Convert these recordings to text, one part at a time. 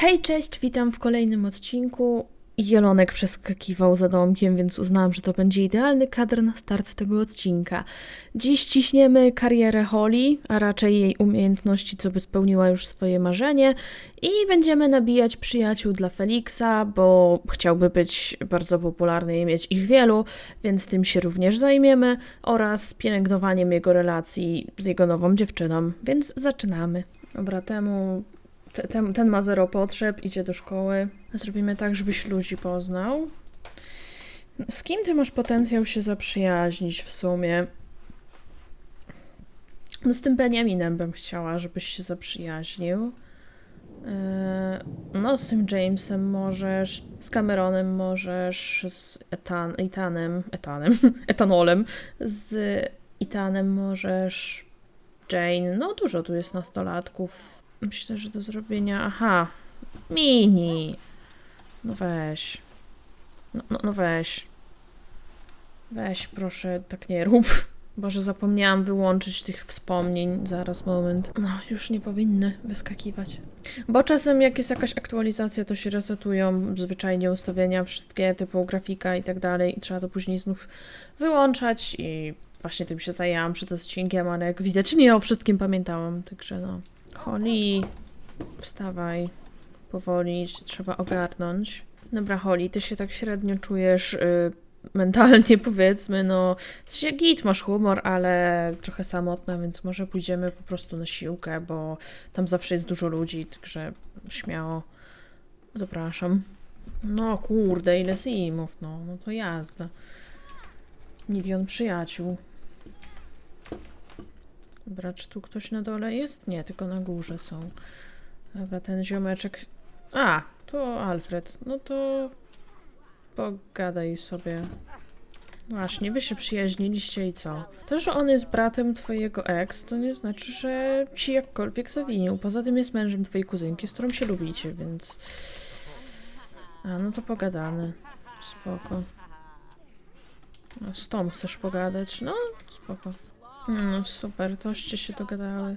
Hej, cześć, witam w kolejnym odcinku. Zielonek przeskakiwał za domkiem, więc uznałam, że to będzie idealny kadr na start tego odcinka. Dziś ciśniemy karierę Holly, a raczej jej umiejętności, co by spełniła już swoje marzenie i będziemy nabijać przyjaciół dla Felixa, bo chciałby być bardzo popularny i mieć ich wielu, więc tym się również zajmiemy oraz pielęgnowaniem jego relacji z jego nową dziewczyną, więc zaczynamy. Dobra, temu te- ten, ten ma zero potrzeb, idzie do szkoły. Zrobimy tak, żebyś ludzi poznał. Z kim ty masz potencjał się zaprzyjaźnić w sumie? No z tym Benjaminem bym chciała, żebyś się zaprzyjaźnił. Yy, No z tym Jamesem możesz, z Cameronem możesz, z Etan, Etanem, Etanem, Etanolem, z Etanem możesz, Jane, no dużo tu jest nastolatków. Myślę, że do zrobienia. Aha, mini. No weź. No, no, no weź. Weź, proszę, tak nie rób. Boże, zapomniałam wyłączyć tych wspomnień. Zaraz, moment. No, już nie powinny wyskakiwać. Bo czasem, jak jest jakaś aktualizacja, to się resetują zwyczajnie ustawienia, wszystkie typu grafika i tak dalej, i trzeba to później znów wyłączać. I właśnie tym się zajęłam przed odcinkiem, ale jak widać, nie o wszystkim pamiętałam. Także no. Holly, wstawaj. Powoli trzeba ogarnąć. Dobra, Holly, ty się tak średnio czujesz y, mentalnie, powiedzmy, no. W git, masz humor, ale trochę samotna, więc może pójdziemy po prostu na siłkę, bo tam zawsze jest dużo ludzi, także śmiało. Zapraszam. No kurde, ile simów, no, no to jazda. Milion przyjaciół. Dobra, czy tu ktoś na dole jest? Nie, tylko na górze są. Dobra, ten ziomeczek. A, to Alfred. No to pogadaj sobie. Właśnie, wy się przyjaźniliście i co? To, że on jest bratem twojego ex, to nie znaczy, że ci jakkolwiek zawinił. Poza tym jest mężem twojej kuzynki, z którą się lubicie, więc... A, no to pogadamy. Spoko. No, z tą chcesz pogadać? No, spoko. No super, toście się dogadały.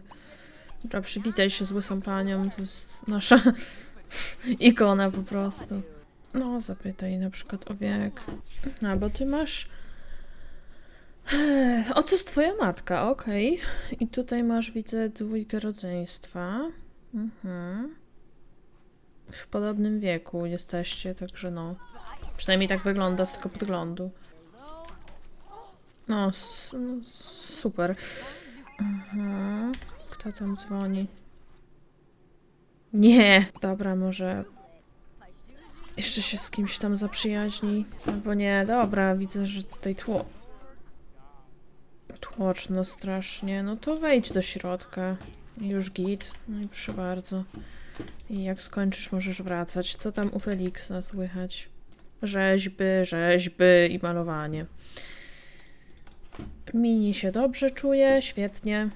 Dobra, przywitaj się z łysą panią, to jest nasza ikona po prostu. No, zapytaj na przykład o wiek. A, bo ty masz... O, to jest twoja matka, okej. I tutaj masz, widzę, dwójkę rodzeństwa. Mhm. W podobnym wieku jesteście, także no. Przynajmniej tak wygląda z tego podglądu. No, no super. Mhm. Kto tam dzwoni? Nie! Dobra, może jeszcze się z kimś tam zaprzyjaźni. Albo nie, dobra, widzę, że tutaj tło... Tłoczno strasznie. No to wejdź do środka. Już git. No i proszę bardzo. I jak skończysz, możesz wracać. Co tam u Feliksa słychać? Rzeźby, rzeźby i malowanie. Mini się dobrze czuje, świetnie.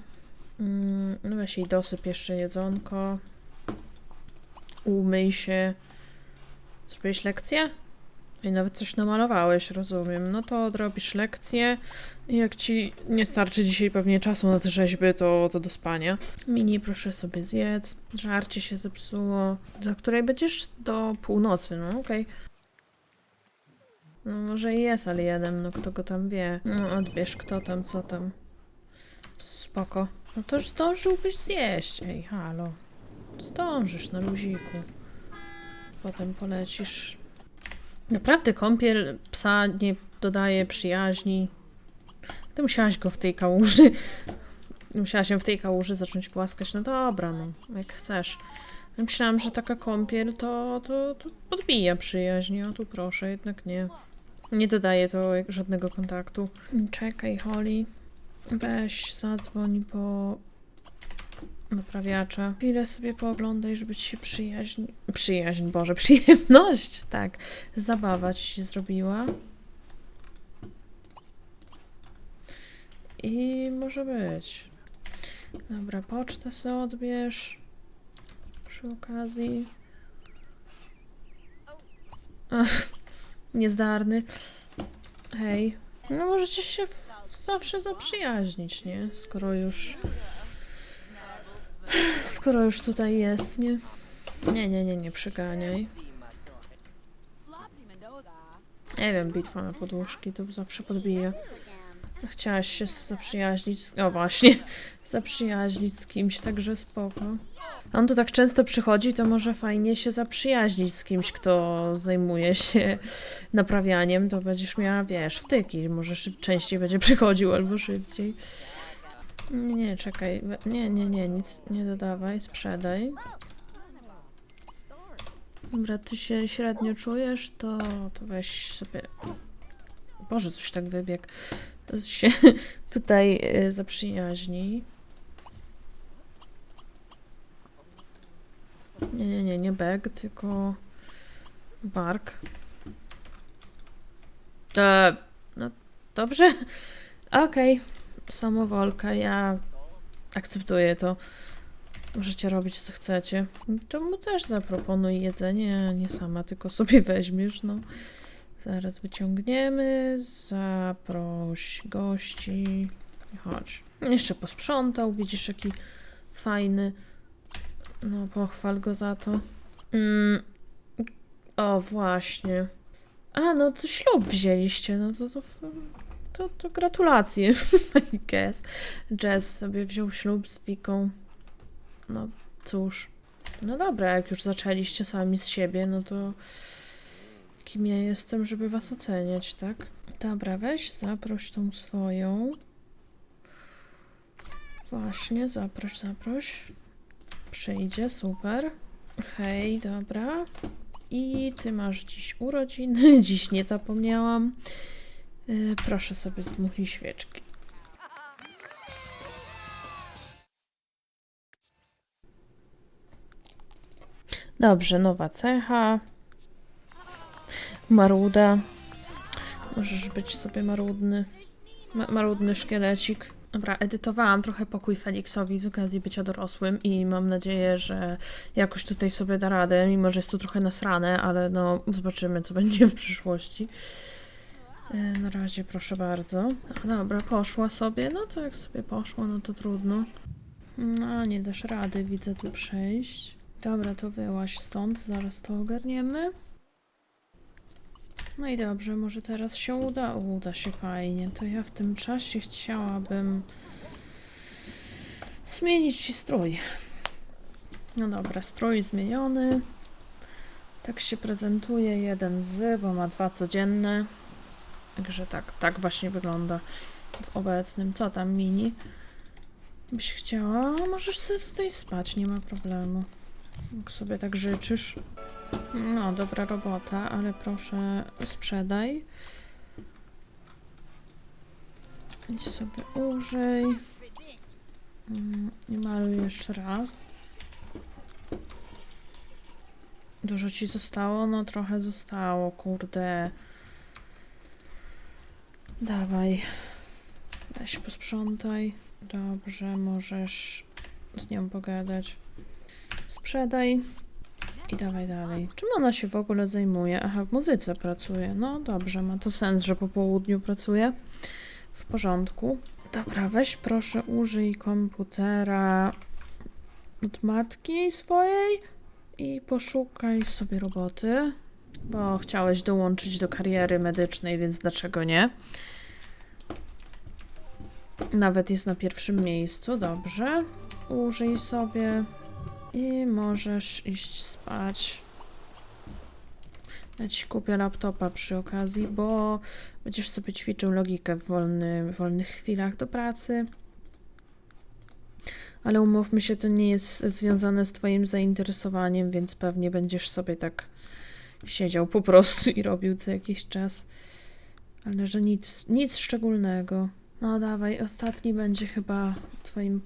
Mm, No weź jej dosyp jeszcze jedzonko. Umyj się. Zrobiłeś lekcję? I nawet coś namalowałeś, rozumiem. No to odrobisz lekcję. Jak ci nie starczy dzisiaj pewnie czasu na te rzeźby, to, to do spania. Mini, proszę sobie zjedz. Żarcie się zepsuło. Do której będziesz? Do północy, no okej. No może i jest alienem, no kto go tam wie. No odbierz kto tam, co tam. Spoko. No to już zdążyłbyś zjeść. Ej, halo. Zdążysz na luziku. Potem polecisz. Naprawdę kąpiel psa nie dodaje przyjaźni. Ty musiałaś go w tej kałuży. Musiała się w tej kałuży zacząć głaskać. No dobra, no, jak chcesz. Myślałam, że taka kąpiel to, to, to podbija przyjaźń. O tu proszę, jednak nie. Nie dodaje to żadnego kontaktu. Czekaj, Holly. Weź, zadzwoń po naprawiacza. Chwilę sobie pooglądaj, żeby ci się przyjaźń... Przyjaźń, Boże, przyjemność, tak. Zabawa ci się zrobiła. I może być. Dobra, pocztę sobie odbierz. Przy okazji. Ach, niezdarny. Hej. No możecie się zawsze zaprzyjaźnić, nie? Skoro już... Skoro już tutaj jest, nie? Nie, nie, nie, nie przyganiaj. Nie wiem, bitwa na podłóżki to zawsze podbija. Chciałaś się zaprzyjaźnić z... O właśnie, zaprzyjaźnić z kimś, także spoko. On tu tak często przychodzi, to może fajnie się zaprzyjaźnić z kimś, kto zajmuje się naprawianiem, to będziesz miała, wiesz, wtyki. Może szyb- częściej będzie przychodził albo szybciej. Nie, nie, czekaj. Nie, nie, nie, nic nie dodawaj, sprzedaj. Dobra, ty się średnio czujesz, to, to weź sobie... Boże, coś tak wybiegł. To się tutaj y, zaprzyjaźnij. Nie, nie, nie, nie bag, tylko bark. E, no dobrze. Okej, samowolka, ja akceptuję to. Możecie robić co chcecie. To mu też zaproponuj jedzenie, nie sama, tylko sobie weźmiesz, no. Zaraz wyciągniemy. Zaproś gości. Chodź. Jeszcze posprzątał, widzisz jaki fajny. No, pochwal go za to. Mm. O, właśnie. A, no to ślub wzięliście, no to to, to, to gratulacje, I guess. Jazz sobie wziął ślub z Wiką. No, cóż. No dobra, jak już zaczęliście sami z siebie, no to kim ja jestem, żeby was oceniać, tak? Dobra, weź zaproś tą swoją. Właśnie, zaproś, zaproś. Przyjdzie, super. Hej, dobra. I ty masz dziś urodziny, dziś nie zapomniałam. Yy, proszę sobie zdmuchnij świeczki. Dobrze, nowa cecha. Maruda. Możesz być sobie marudny. Ma marudny szkielecik. Dobra, edytowałam trochę pokój Feliksowi z okazji bycia dorosłym i mam nadzieję, że jakoś tutaj sobie da radę, mimo że jest tu trochę nasrane, ale no zobaczymy, co będzie w przyszłości. E, Na razie proszę bardzo. Dobra, poszła sobie. No to jak sobie poszła, no to trudno. No, nie dasz rady, widzę tu przejść. Dobra, to wyłaś stąd, zaraz to ogarniemy. No i dobrze, może teraz się uda. Uda się fajnie. To ja w tym czasie chciałabym zmienić strój. No dobra, strój zmieniony. Tak się prezentuje jeden z, bo ma dwa codzienne. Także tak, tak właśnie wygląda w obecnym. Co tam mini? Byś chciała? Możesz sobie tutaj spać, nie ma problemu. Jak sobie tak życzysz. No, dobra robota, ale proszę sprzedaj. Idź sobie użyj. Mm, I maluj jeszcze raz. Dużo ci zostało? No trochę zostało, kurde. Dawaj. Weź posprzątaj. Dobrze, możesz z nią pogadać. Sprzedaj. I dawaj dalej. Czym ona się w ogóle zajmuje? Aha, w muzyce pracuje. No dobrze, ma to sens, że po południu pracuje. W porządku. Dobra, weź proszę użyj komputera od matki swojej i poszukaj sobie roboty, bo chciałeś dołączyć do kariery medycznej, więc dlaczego nie? Nawet jest na pierwszym miejscu, dobrze. Użyj sobie i możesz iść spać. Ja ci kupię laptopa przy okazji, bo będziesz sobie ćwiczył logikę w wolny, wolnych chwilach do pracy. Ale umówmy się, to nie jest związane z Twoim zainteresowaniem, więc pewnie będziesz sobie tak siedział po prostu i robił co jakiś czas. Ale że nic, nic szczególnego. No dawaj, ostatni będzie chyba Twoim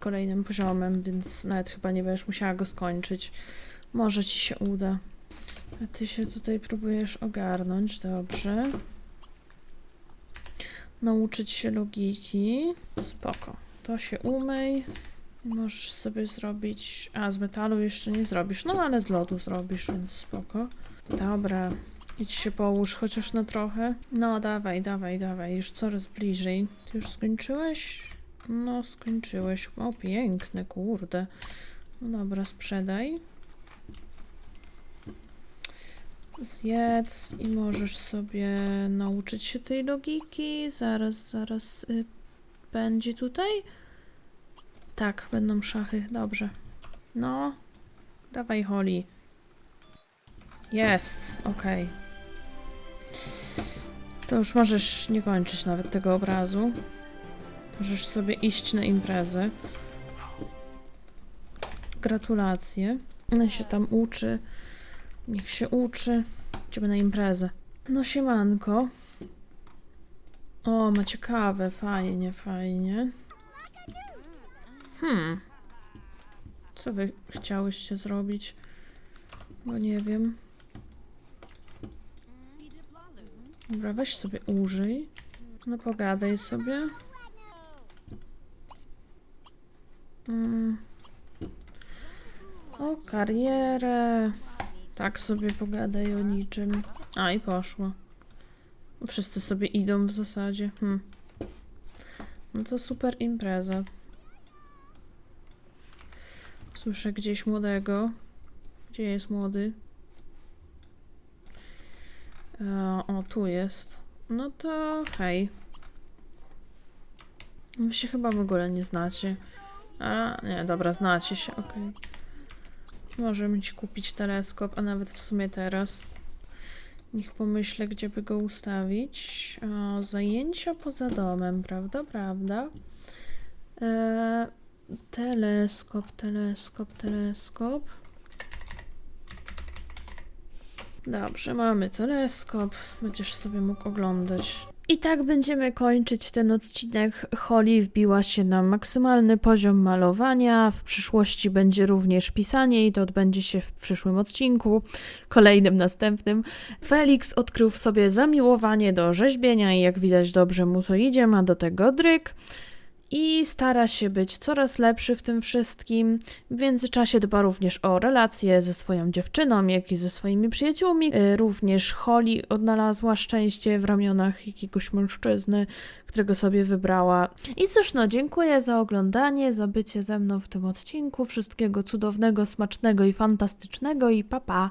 kolejnym poziomem, więc nawet chyba nie będziesz musiała go skończyć. Może ci się uda. A ty się tutaj próbujesz ogarnąć, dobrze. Nauczyć się logiki. Spoko. To się umyj. Możesz sobie zrobić. A z metalu jeszcze nie zrobisz, no ale z lodu zrobisz, więc spoko. Dobra. Idź się połóż chociaż na trochę. No, dawaj, dawaj, dawaj. Już coraz bliżej. Ty już skończyłeś? No, skończyłeś. O, piękne, kurde. No dobra, sprzedaj. Zjedz i możesz sobie nauczyć się tej logiki. Zaraz, zaraz y, będzie tutaj. Tak, będą szachy. Dobrze. No, dawaj Holly. Jest, okej. To już możesz nie kończyć nawet tego obrazu. Możesz sobie iść na imprezę. Gratulacje. Ona się tam uczy. Niech się uczy. Idziemy na imprezę. No siemanko. O, macie kawę. Fajnie, fajnie. Hmm. Co wy chciałyście zrobić? No nie wiem. Dobra, weź sobie użyj. No pogadaj sobie. O karierę. Tak sobie pogadaj o niczym. A i poszło. Wszyscy sobie idą w zasadzie. Hmm. No to super impreza. Słyszę gdzieś młodego. Gdzie jest młody? E, o, tu jest. No to hej. Wy się chyba w ogóle nie znacie. A, nie, dobra, znacie się, okej. Możemy ci kupić teleskop, a nawet w sumie teraz. Niech pomyślę, gdzie by go ustawić. O, zajęcia poza domem, prawda, prawda? E, teleskop, teleskop, teleskop. Dobrze, mamy teleskop. Będziesz sobie mógł oglądać. I tak będziemy kończyć ten odcinek. Holly wbiła się na maksymalny poziom malowania. W przyszłości będzie również pisanie i to odbędzie się w przyszłym odcinku, kolejnym, następnym. Felix odkrył w sobie zamiłowanie do rzeźbienia i jak widać dobrze mu to idzie, ma do tego dryk. I stara się być coraz lepszy w tym wszystkim. W międzyczasie dba również o relacje ze swoją dziewczyną, jak i ze swoimi przyjaciółmi. Y, Również Holly odnalazła szczęście w ramionach jakiegoś mężczyzny, którego sobie wybrała. I cóż, no, dziękuję za oglądanie, za bycie ze mną w tym odcinku. Wszystkiego cudownego, smacznego i fantastycznego i papa. Pa.